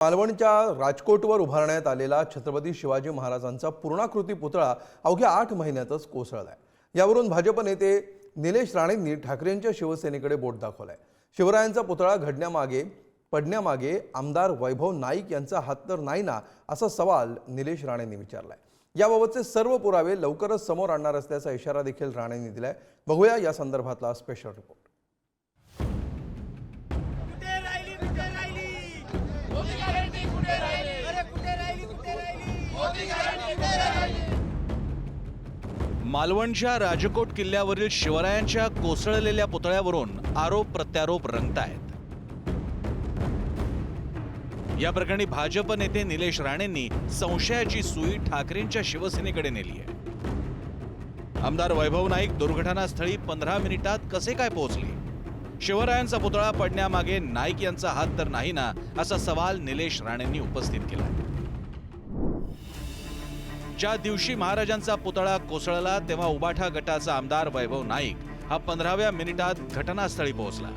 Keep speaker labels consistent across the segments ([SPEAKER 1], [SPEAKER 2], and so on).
[SPEAKER 1] मालवणच्या राजकोटवर उभारण्यात आलेला छत्रपती शिवाजी महाराजांचा पूर्णाकृती पुतळा अवघ्या आठ महिन्यातच कोसळलाय. यावरून भाजप नेते निलेश राणेंनी ठाकरेंच्या शिवसेनेकडे बोट दाखवलाय. शिवरायांचा पुतळा घडण्यामागे पडण्यामागे आमदार वैभव नाईक यांचा हात तर नाही ना असा सवाल निलेश राणेंनी विचारलाय. याबाबतचे सर्व पुरावे लवकरच समोर आणणार असल्याचा इशारा देखील राणेंनी दिलाय. बघूया या संदर्भातला स्पेशल रिपोर्ट
[SPEAKER 2] मालवणच्या राजकोट किल्ल्यावरील शिवरायांच्या कोसळलेल्या पुतळ्यावरून आरोप प्रत्यारोप रंगतायत. या प्रकरणी भाजप नेते निलेश राणेंनी संशयाची सुई ठाकरेंच्या शिवसेनेकडे नेली आहे. आमदार वैभव नाईक दुर्घटनास्थळी पंधरा मिनिटात कसे काय पोहोचले? शिवरायांचा पुतळा पडण्यामागे नाईक यांचा हात तर नाही ना असा सवाल निलेश राणेंनी उपस्थित केला ज्या दिवशी महाराजांचा पुतळा कोसळला तेव्हा उबाठा गटाचा आमदार वैभव नाईक हा पंधराव्या मिनिटात घटनास्थळी पोहोचला.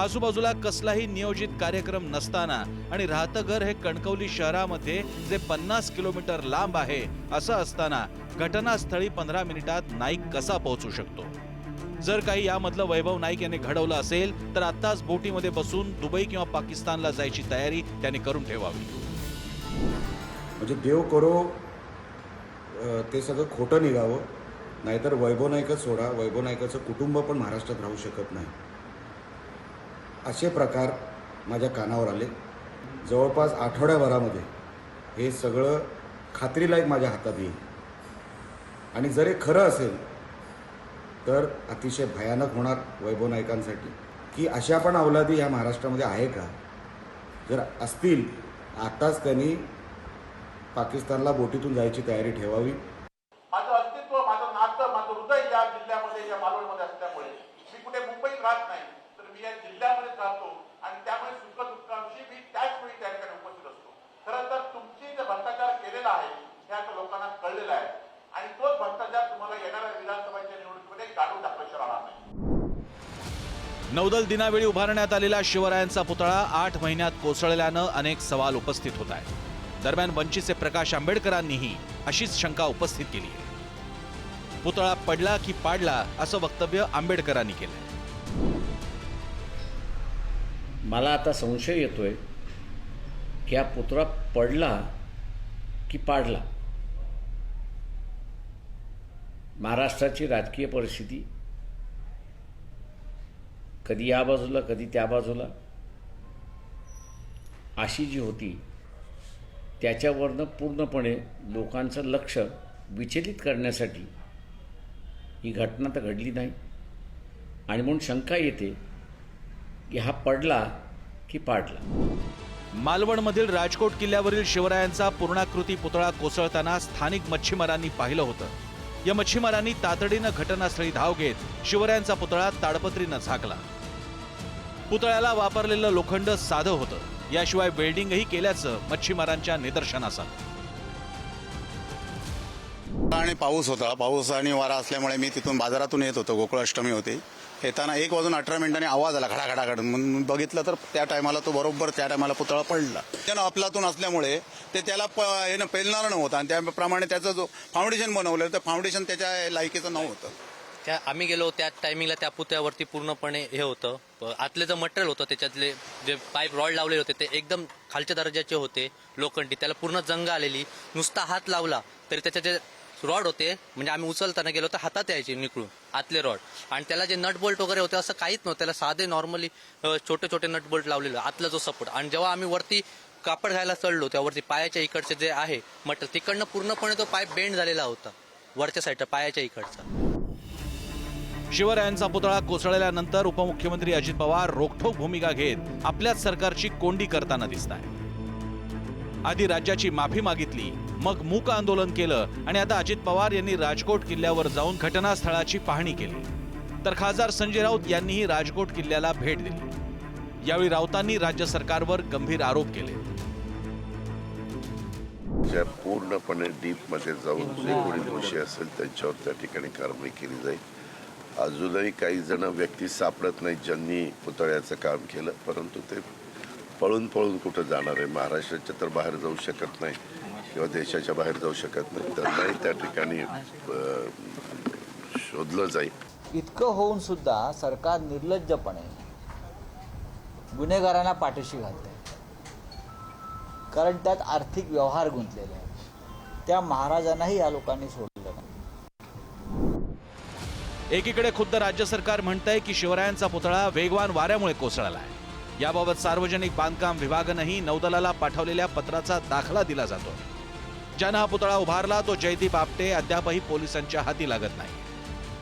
[SPEAKER 2] आजूबाजूला कसलाही नियोजित कार्यक्रम नसताना आणि राहतं घर हे कणकवली शहरामध्ये जे पन्नास किलोमीटर लांब आहे असं असताना घटनास्थळी पंधरा मिनिटात नाईक कसा पोहोचू शकतो? जर काही यामधलं वैभव नाईक यांनी घडवलं असेल तर आत्ताच बोटीमध्ये बसून दुबई किंवा पाकिस्तानला जायची तयारी त्यांनी करून ठेवावी.
[SPEAKER 3] म्हणजे देव करो ते सगळं खोटं निघावं. नाहीतर वैभव नाईकच सोडा. वैभव नाईकाचं कुटुंब पण महाराष्ट्रात राहू शकत नाही. असे प्रकार माझ्या कानावर आले. जवळपास आठवड्याभरामध्ये हे सगळं खात्रीलायक माझ्या हातात येईल. आणि जर हे खरं असेल तर अतिशय भयानक होणार वैभव नायकांसाठी की अशा पण अवलादी ह्या महाराष्ट्रामध्ये आहे का? जर असतील आताच त्यांनी पाकिस्तानला बोटीतून जायची तयारी ठेवावी.
[SPEAKER 4] माझं अस्तित्व माझं नातं माझं हृदय या जिल्ह्यामध्ये या मालवणमध्ये असल्यामुळे मी कुठे मुंबईत राहत नाही तर मी या जिल्ह्यामध्येच राहतो आणि त्यामुळे सुख दुःखांशी मी त्याच वेळी त्या ठिकाणी उपस्थित असतो. खरं तर तुमची जे भ्रष्टाचार केलेला आहे हे आता लोकांना कळलेला आहे. आणि तोच भ्रष्टाचार तुम्हाला येणाऱ्या विधानसभेच्या निवडणुकीमध्ये काढून टाकल्याशिवाय राहणार नाही.
[SPEAKER 2] नौदल दिनावेळी उभारण्यात आलेला शिवरायांचा पुतळा आठ महिन्यात कोसळल्यानं अनेक सवाल उपस्थित होत आहेत. दरम्यान वंचितचे प्रकाश आंबेडकरांनीही अशीच शंका उपस्थित केली आहे. पुतळा पडला की पाडला असं वक्तव्य आंबेडकरांनी केलं
[SPEAKER 5] मला आता संशय येतोय की हा पुतळा पडला की पाडला? महाराष्ट्राची राजकीय परिस्थिती कधी या बाजूला कधी त्या बाजूला? अशी जी होती त्याच्यावरनं पूर्णपणे लोकांचं लक्ष विचलित करण्यासाठी ही घटना तर घडली नाही. आणि म्हणून शंका येते की हा पडला की पाडला?
[SPEAKER 2] मालवणमधील राजकोट किल्ल्यावरील शिवरायांचा पूर्णाकृती पुतळा कोसळताना स्थानिक मच्छीमारांनी पाहिलं होतं. या मच्छीमारांनी तातडीनं घटनास्थळी धाव घेत शिवरायांचा पुतळा ताडपत्रीनं झाकला. पुतळ्याला वापरलेलं लोखंड साधं होतं. याशिवाय वेल्डिंगही केल्याचं मच्छीमारांच्या निदर्शनास आलं
[SPEAKER 6] आणि पाऊस होता. पाऊस आणि वारा असल्यामुळे मी तिथून बाजारातून येत होतो. गोकुळाष्टमी होती. येताना एक वाजून अठरा मिनिटांनी आवाज आला खडाखडाखड म्हणून बघितलं तर त्या टायमाला तो बरोबर त्या टायमाला पुतळा पडला. त्यानं अपलातून असल्यामुळे ते त्याला प- नव्हतं. आणि त्याप्रमाणे त्याचं जो फाउंडेशन बनवलं तर फाउंडेशन त्याच्या लायकीचं नव्हतं.
[SPEAKER 7] त्या आम्ही गेलो त्या टायमिंगला त्या पुतळ्यावरती पूर्णपणे हे होतं. प- आतले जे मटेरियल होतं त्याच्यातले जे पाईप रॉड लावलेले होते ते एकदम खालच्या दर्जाचे होते लोखंडी. त्याला पूर्ण जंग आलेली. नुसता हात लावला तरी त्याचे जे रॉड होते म्हणजे आम्ही उचलताना गेलो तर हातात यायचे निकळून आतले रॉड. आणि त्याला जे नट बोल्ट वगैरे होते असं काहीच नव्हतं. त्याला साधे नॉर्मली छोटे छोटे नट बोल्ट लावलेले आतला जो सपोर्ट आणि जेव्हा आम्ही वरती कापड घ्यायला चढलो त्यावरती पायाच्या इकडचे जे आहे मटेरियल तिकडनं पूर्णपणे तो पाईप बेंड झालेला होता वरच्या साईडचा पायाच्या इकडचा.
[SPEAKER 2] शिवरायांचा पुतळा कोसळल्यानंतर उपमुख्यमंत्री अजित पवार रोखठोक भूमिका घेत आपल्याच सरकारची कोंडी करताना दिसत आहे आधी राज्याची माफी मागितली मग मूक आंदोलन केलं आणि आता अजित पवार यांनी राजकोट किल्ल्यावर जाऊन घटनास्थळाची पाहणी केली. तर खासदार संजय राऊत यांनीही राजकोट किल्ल्याला भेट दिली. यावेळी राऊतांनी राज्य सरकारवर गंभीर आरोप केले.
[SPEAKER 8] ज्या पूर्णपणे डीपमध्ये जाऊन जे कोणी दोषी असेल त्यांच्यावर त्या ठिकाणी कारवाई केली जाईल. अजूनही काही जण व्यक्ती सापडत नाहीत ज्यांनी पुतळ्याचं काम केलं परंतु ते पळून पळून कुठं जाणार आहे? महाराष्ट्राच्या तर बाहेर जाऊ शकत नाही किंवा देशाच्या बाहेर जाऊ शकत नाही. त्यांनाही त्या ठिकाणी शोधलं जाईल.
[SPEAKER 9] इतकं होऊन सुद्धा सरकार निर्लज्जपणे गुन्हेगारांना पाठीशी घालते कारण त्यात आर्थिक व्यवहार गुंतलेले आहेत. त्या महाराजांनाही या लोकांनी सोडलं.
[SPEAKER 2] एकीकडे खुद्द राज्य सरकार म्हणतंय की शिवरायांचा पुतळा वेगवान वाऱ्यामुळे कोसळला आहे याबाबत सार्वजनिक बांधकाम विभागानंही नौदलाला पाठवलेल्या पत्राचा दाखला दिला जातो ज्यानं हा पुतळा उभारला तो जयदीप आपटे अद्यापही पोलिसांच्या हाती लागत नाही.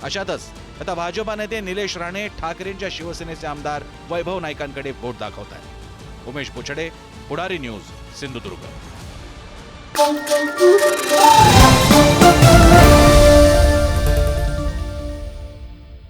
[SPEAKER 2] अशातच आता भाजपा नेते निलेश राणे ठाकरेंच्या शिवसेनेचे आमदार वैभव नाईकांकडे बोट दाखवत आहेत उमेश पुछडे पुढारी न्यूज सिंधुदुर्ग.